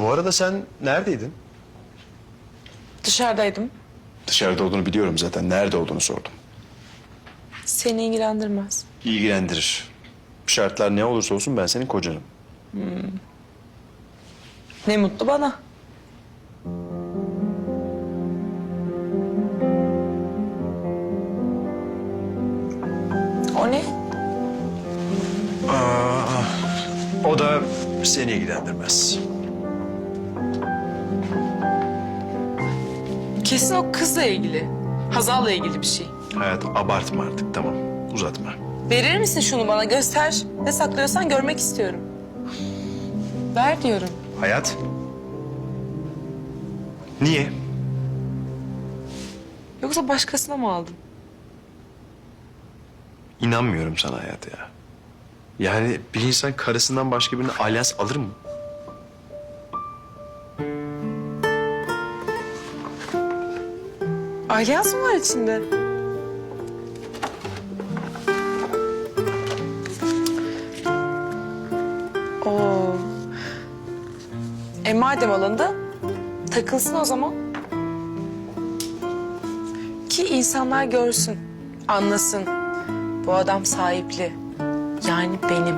Bu arada sen neredeydin? Dışarıdaydım. Dışarıda olduğunu biliyorum zaten. Nerede olduğunu sordum. Seni ilgilendirmez. İlgilendirir. Şartlar ne olursa olsun ben senin kocanım. Ne mutlu bana. O ne? O da seni ilgilendirmez. Kesin o kızla ilgili. Hazal'la ilgili bir şey. Hayat abartma artık tamam. Uzatma. Verir misin şunu bana göster. Ne saklıyorsan görmek istiyorum. Ver diyorum. Hayat. Niye? Yoksa başkasına mı aldın? İnanmıyorum sana hayat ya. Yani bir insan karısından başka birine alyans alır mı? Alyans mı var içinde? Oo. E madem alındı, takılsın o zaman. Ki insanlar görsün, anlasın. Bu adam sahipli. Yani benim.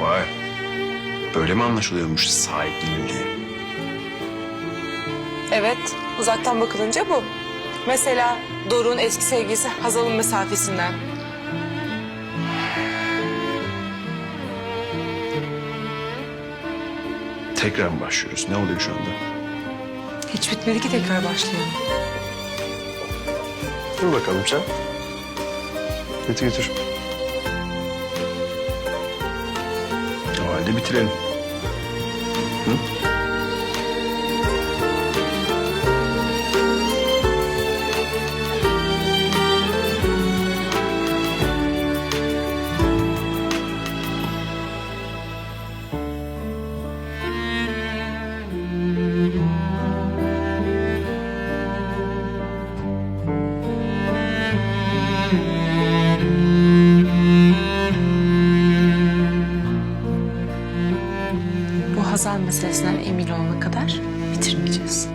Vay. Böyle mi anlaşılıyormuş sahiplinin diye? Evet, uzaktan bakılınca bu. Mesela Doruk'un eski sevgilisi Hazal'ın mesafesinden. Tekrar mı başlıyoruz? Ne oluyor şu anda? Hiç bitmedi ki tekrar başlayalım. Dur bakalım sen. Götür götür. O halde bitirelim. 嗯。Bu Hazal meselesinden emin olana kadar bitirmeyeceğiz.